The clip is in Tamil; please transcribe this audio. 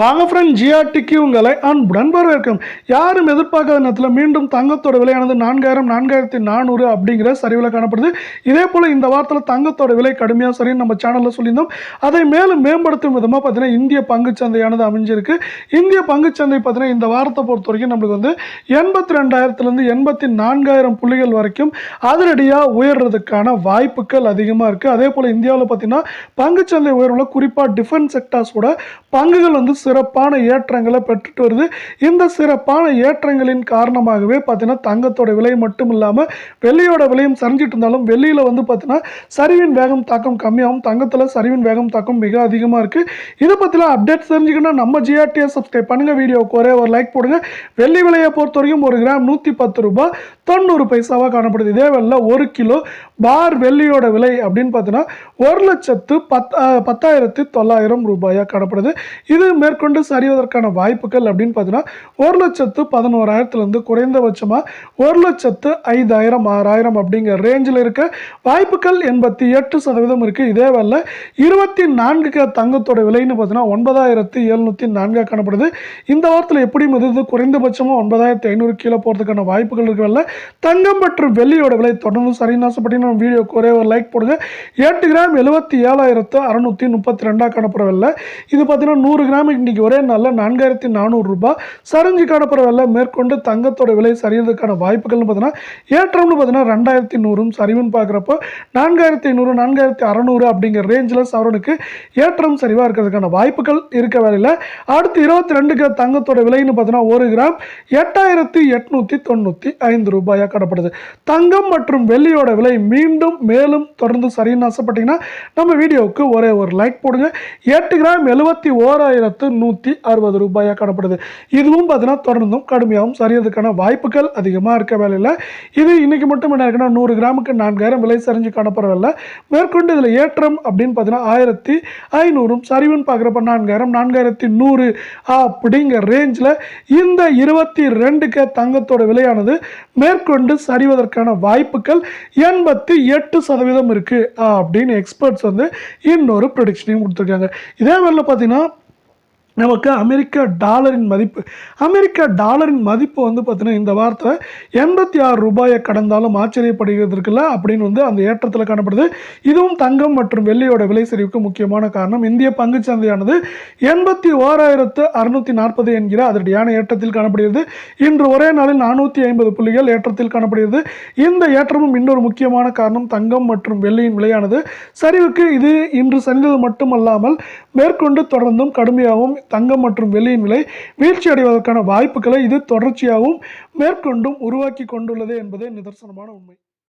வாங்க ஃப்ரெண்ட் ஜிஆர்டிக்கு உங்களை அன்புடன் வரவேற்கும். யாரும் எதிர்பார்க்காத நேரத்தில் மீண்டும் தங்கத்தோட விலையானது நான்காயிரம் நான்காயிரத்தி நானூறு அப்படிங்கிற சரிவில் காணப்படுது. இதே போல் இந்த வாரத்தில் தங்கத்தோட விலை கடுமையாக சரின்னு நம்ம சேனலில் சொல்லியிருந்தோம். அதை மேலும் மேம்படுத்தும் விதமாக பார்த்தீங்கன்னா இந்திய பங்குச்சந்தையானது அமைஞ்சிருக்கு. இந்திய பங்குச்சந்தை பார்த்தீங்கன்னா இந்த வாரத்தை பொறுத்த வரைக்கும் நம்மளுக்கு வந்து எண்பத்தி ரெண்டாயிரத்துலேருந்து எண்பத்தி நான்காயிரம் புள்ளிகள் வரைக்கும் அதிரடியாக உயர்றதுக்கான வாய்ப்புகள் அதிகமாக இருக்குது அதே போல் இந்தியாவில் பார்த்தீங்கன்னா பங்குச்சந்தை உயர்வில் குறிப்பாக டிஃபென்ஸ் செக்டார்ஸோட பங்குகள் வந்து சிறப்பான ஏற்றங்களை பெற்றுட்டு வருது. இந்த சிறப்பான ஏற்றங்களின் காரணமாகவே பார்த்தீங்கன்னா தங்கத்தோட விலை மட்டும் இல்லாமல் வெள்ளியோட விலையும் சரிஞ்சிட்டு இருந்தாலும் வெள்ளியில் வந்து பார்த்தீங்கன்னா சரிவின் வேகம் தாக்கம் கம்மியாகும். தங்கத்தில் சரிவின் வேகம் தாக்கம் மிக அதிகமாக இருக்குது இதை பற்றிலாம் அப்டேட் தெரிஞ்சுக்கணும்னா நம்ம ஜிஆர்டிஎஸ் சப்ஸ்கிரைப் பண்ணுங்கள் வீடியோவுக்கு ஒரே ஒரு லைக் போடுங்க. வெள்ளி விலையை பொறுத்த வரைக்கும் ஒரு கிராம் நூற்றி பத்து ரூபாய் தொண்ணூறு பைசாவாக காணப்படுது. இதே வெளில ஒரு கிலோ பார் வெள்ளியோட விலை அப்படின்னு பார்த்தீங்கன்னா ஒரு லட்சத்து பத் பத்தாயிரத்தி தொள்ளாயிரம் ரூபாயாக காணப்படுது. இது மேற்கொண்டு சரிவதற்கான வாய்ப்புகள் அப்படின்னு பார்த்தீங்கன்னா ஒரு லட்சத்து பதினோராயிரத்துலேருந்து குறைந்தபட்சமாக ஒரு லட்சத்து ஐந்தாயிரம் ஆறாயிரம் அப்படிங்கிற ரேஞ்சில் இருக்க வாய்ப்புகள் எண்பத்தி எட்டு சதவீதம் இருக்குது இதே வேலை இருபத்தி நான்கு தங்கத்தோட விலைன்னு பார்த்தீங்கன்னா ஒன்பதாயிரத்து எழுநூற்றி நான்காக காணப்படுது. இந்த வாரத்தில் எப்படி மிதது குறைந்தபட்சமாக ஒன்பதாயிரத்தி ஐநூறு கீழே போகிறதுக்கான வாய்ப்புகள் இருக்கவில்ல தங்கம் மற்றும் வெள்ளியோட விலை தொடர்ந்து சரின்னு ஆசைப்பட்டீங்கன்னா நம்ம வீடியோ ஒரே ஒரு லைக் போடுங்க. எட்டு கிராம் எழுபத்தி ஏழாயிரத்து அறநூற்றி முப்பத்தி ரெண்டாக காணப்படவில்லை இது பார்த்தீங்கன்னா நூறு கிராமுக்கு இன்றைக்கி ஒரே நாளில் நான்காயிரத்தி நானூறு ரூபாய் சரிஞ்சு விலை மேற்கொண்டு தங்கத்தோட விலை சரியறதுக்கான வாய்ப்புகள்னு பார்த்தீங்கன்னா ஏற்றம்னு பார்த்தீங்கன்னா ரெண்டாயிரத்தி நூறும் சரிவுன்னு பார்க்குறப்போ நான்காயிரத்தி ஐநூறு நான்காயிரத்தி அறநூறு அப்படிங்கிற ரேஞ்சில் சவரனுக்கு ஏற்றம் சரிவாக இருக்கிறதுக்கான வாய்ப்புகள் இருக்க வேலையில் அடுத்து இருபத்தி ரெண்டு கிராம் தங்கத்தோட விலைன்னு பார்த்தீங்கன்னா ஒரு கிராம் எட்டாயிரத்தி எட்நூற்றி தொண்ணூற்றி ஐந்து ரூபாயாக காணப்படுது. தங்கம் மற்றும் வெள்ளியோட விலை மீண்டும் மேலும் தொடர்ந்து சரின்னு ஆசைப்பட்டீங்கன்னா நம்ம வீடியோவுக்கு ஒரே ஒரு லைக் போடுங்க. எட்டு கிராம் எழுபத்தி ஓராயிரத்து நூற்றி அறுபது ரூபாயாக காணப்படுது. இதுவும் பார்த்தீங்கன்னா தொடர்ந்தும் கடுமையாகவும் சரியறதுக்கான வாய்ப்புகள் அதிகமாக இருக்க வேலையில் இது இன்றைக்கி மட்டும் என்ன இருக்குன்னா நூறு கிராமுக்கு நான்காயிரம் விலை சரிஞ்சு காணப்படவில்லை. மேற்கொண்டு இதில் ஏற்றம் அப்படின்னு பார்த்தீங்கன்னா ஆயிரத்தி ஐநூறும் சரிவுன்னு பார்க்குறப்ப நான்காயிரம் நான்காயிரத்தி நூறு அப்படிங்கிற ரேஞ்சில் இந்த இருபத்தி ரெண்டுக்கு தங்கத்தோட விலையானது மேற்கொண்டு சரிவதற்கான வாய்ப்புகள் எண்பத்தி எட்டு சதவீதம் இருக்குது அப்படின்னு எக்ஸ்பர்ட்ஸ் வந்து இன்னொரு ப்ரொடிக்ஷனையும் கொடுத்துருக்காங்க. இதே வேலை பார்த்தீங்கன்னா நமக்கு அமெரிக்க டாலரின் மதிப்பு அமெரிக்க டாலரின் மதிப்பு வந்து பார்த்தீங்கன்னா இந்த வாரத்தில் எண்பத்தி ஆறு ரூபாயை கடந்தாலும் ஆச்சரியப்படுகிறதுக்குல அப்படின்னு வந்து அந்த ஏற்றத்தில் காணப்படுது. இதுவும் தங்கம் மற்றும் வெள்ளியோட விலை சரிவுக்கு முக்கியமான காரணம். இந்திய பங்குச் சந்தையானது எண்பத்தி ஓராயிரத்து அறுநூற்றி நாற்பது என்கிற அதிரடியான ஏற்றத்தில் காணப்படுகிறது. இன்று ஒரே நாளில் நானூற்றி ஐம்பது புள்ளிகள் ஏற்றத்தில் காணப்படுகிறது. இந்த ஏற்றமும் இன்னொரு முக்கியமான காரணம் தங்கம் மற்றும் வெள்ளியின் விலையானது. சரிவுக்கு இது இன்று சரிந்தது மட்டுமல்லாமல் மேற்கொண்டு தொடர்ந்தும் கடுமையாகவும் தங்கம் மற்றும் வெள்ளியின் விலை வீழ்ச்சி அடைவதற்கான வாய்ப்புகளை இது தொடர்ச்சியாகவும் மேற்கொண்டும் உருவாக்கி கொண்டுள்ளது என்பதே நிதர்சனமான உண்மை.